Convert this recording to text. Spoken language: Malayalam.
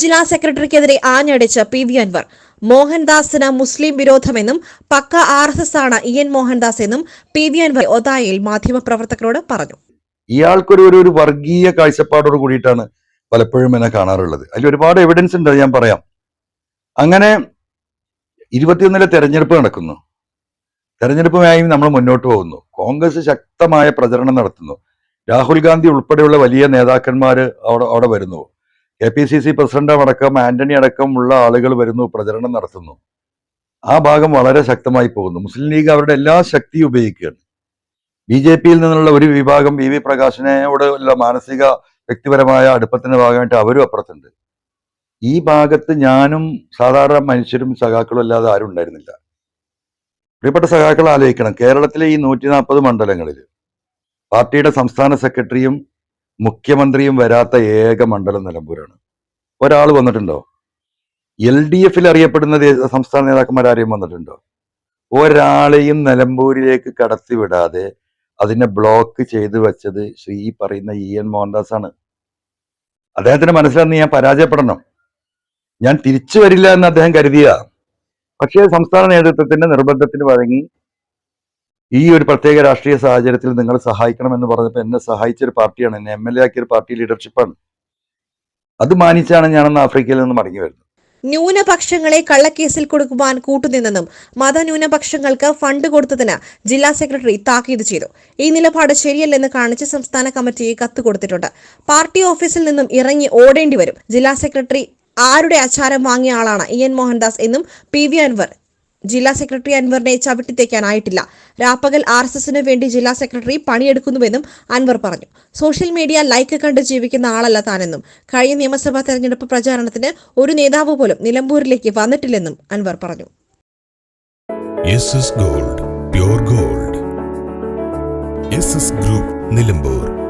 ജില്ലാ സെക്രട്ടറിക്കെതിരെ ആഞ്ഞടിച്ച് പി വി അൻവർ. മോഹൻദാസിന് മുസ്ലിം വിരോധമെന്നും പക്ക ആർ എസ് എസ് ആണ് ഇ എൻ മോഹൻദാസ് എന്നും പി വി അൻവർ ഒതായിൽ മാധ്യമപ്രവർത്തകരോട് പറഞ്ഞു. ഇയാൾക്കൊരു ഒരു ഒരു വർഗീയ കാഴ്ചപ്പാടോട് കൂടിയിട്ടാണ് പലപ്പോഴും എന്നെ കാണാറുള്ളത്. അതിൽ ഒരുപാട് എവിഡൻസ് ഉണ്ട് ഞാൻ പറയാം. അങ്ങനെ ഇരുപത്തിയൊന്നിലെ തെരഞ്ഞെടുപ്പ് നടക്കുന്നു. തെരഞ്ഞെടുപ്പുമായി നമ്മൾ മുന്നോട്ട് പോകുന്നു. കോൺഗ്രസ് ശക്തമായ പ്രചരണം നടത്തുന്നു. രാഹുൽ ഗാന്ധി ഉൾപ്പെടെയുള്ള വലിയ നേതാക്കന്മാർ അവിടെ അവിടെ വരുന്നു. K P C C president അടക്കം ആന്റണി അടക്കമുള്ള ആളുകൾ വരുന്നു പ്രചരണം നടത്തുന്നു. ആ ഭാഗം വളരെ ശക്തമായി പോകുന്നു. മുസ്ലിം ലീഗ് അവരുടെ എല്ലാ ശക്തിയും ഉപയോഗിക്കുകയാണ്. ബി ജെ പിയിൽ നിന്നുള്ള ഒരു വിഭാഗം വി വി പ്രകാശിനോട് ഉള്ള മാനസിക വ്യക്തിപരമായ അടുപ്പത്തിന്റെ ഭാഗമായിട്ട് അവരും അപ്പുറത്തുണ്ട്. ഈ ഭാഗത്ത് ഞാനും സാധാരണ മനുഷ്യരും സഖാക്കളും അല്ലാതെ ആരും ഉണ്ടായിരുന്നില്ല. പ്രിയപ്പെട്ട സഖാക്കൾ ആലോചിക്കണം. കേരളത്തിലെ ഈ നൂറ്റി നാൽപ്പത് മണ്ഡലങ്ങളിൽ പാർട്ടിയുടെ സംസ്ഥാന സെക്രട്ടറിയും മുഖ്യമന്ത്രിയും വരാത്ത ഏക മണ്ഡലം നിലമ്പൂരാണ്. ഒരാൾ വന്നിട്ടുണ്ടോ? എൽ ഡി എഫിൽ അറിയപ്പെടുന്ന സംസ്ഥാന സംസ്ഥാന നേതാക്കന്മാരാരെയും വന്നിട്ടുണ്ടോ? ഒരാളെയും നിലമ്പൂരിലേക്ക് കടത്തിവിടാതെ അതിനെ ബ്ലോക്ക് ചെയ്തു വെച്ചത് ശ്രീ പറയുന്ന ഇ എൻ മോഹൻദാസ് ആണ് അദ്ദേഹത്തിന്റെ മനസ്സിലാന്ന് ഞാൻ പരാജയപ്പെടണം. ഞാൻ തിരിച്ചു വരില്ല എന്ന് അദ്ദേഹം കരുതിയ. പക്ഷേ സംസ്ഥാന നേതൃത്വത്തിന്റെ നിർബന്ധത്തിന് വഴങ്ങി ഈ ഒരു പ്രത്യേക രാഷ്ട്രീയ സാഹചര്യത്തിൽ നിങ്ങൾ സഹായിക്കണം എന്ന് പറഞ്ഞപ്പോൾ എന്നെ സഹായിച്ച ഒരു പാർട്ടിയാണ്. എന്നെ എം എൽ എ ആക്കിയ ഒരു പാർട്ടി ലീഡർഷിപ്പാണ്. അത് മാനിച്ചാണ് ഞാനന്ന് ആഫ്രിക്കയിൽ നിന്ന് മടങ്ങി വരുന്നത്. ന്യൂനപക്ഷങ്ങളെ കള്ളക്കേസിൽ കൊടുക്കുവാൻ കൂട്ടുനിന്നെന്നും മതന്യൂനപക്ഷങ്ങൾക്ക് ഫണ്ട് കൊടുത്തതിന് ജില്ലാ സെക്രട്ടറി താക്കീത് ചെയ്തു. ഈ നിലപാട് ശരിയല്ലെന്ന് കാണിച്ച് സംസ്ഥാന കമ്മിറ്റിയെ കത്ത് കൊടുത്തിട്ടുണ്ട്. പാർട്ടി ഓഫീസിൽ നിന്നും ഇറങ്ങി ഓടേണ്ടി വരും. ജില്ലാ സെക്രട്ടറി ആരുടെ അച്ചാരം വാങ്ങിയ ആളാണ് ഇ എൻ മോഹൻദാസ് എന്നും പി വി അൻവർ ജില്ലാ സെക്രട്ടറി അൻവറിനെ ചവിട്ടിത്തേക്കാനായിട്ടില്ല. രാപ്പകൽ ആർ എസ് എസിന് വേണ്ടി ജില്ലാ സെക്രട്ടറി പണിയെടുക്കുന്നുവെന്നും അൻവർ പറഞ്ഞു. സോഷ്യൽ മീഡിയ ലൈക്ക് കണ്ട് ജീവിക്കുന്ന ആളല്ല താനെന്നും കഴിഞ്ഞ നിയമസഭാ തെരഞ്ഞെടുപ്പ് പ്രചാരണത്തിന് ഒരു നേതാവ് പോലും നിലമ്പൂരിലേക്ക് വന്നിട്ടില്ലെന്നും അൻവർ പറഞ്ഞു. Gold gold group Nilambur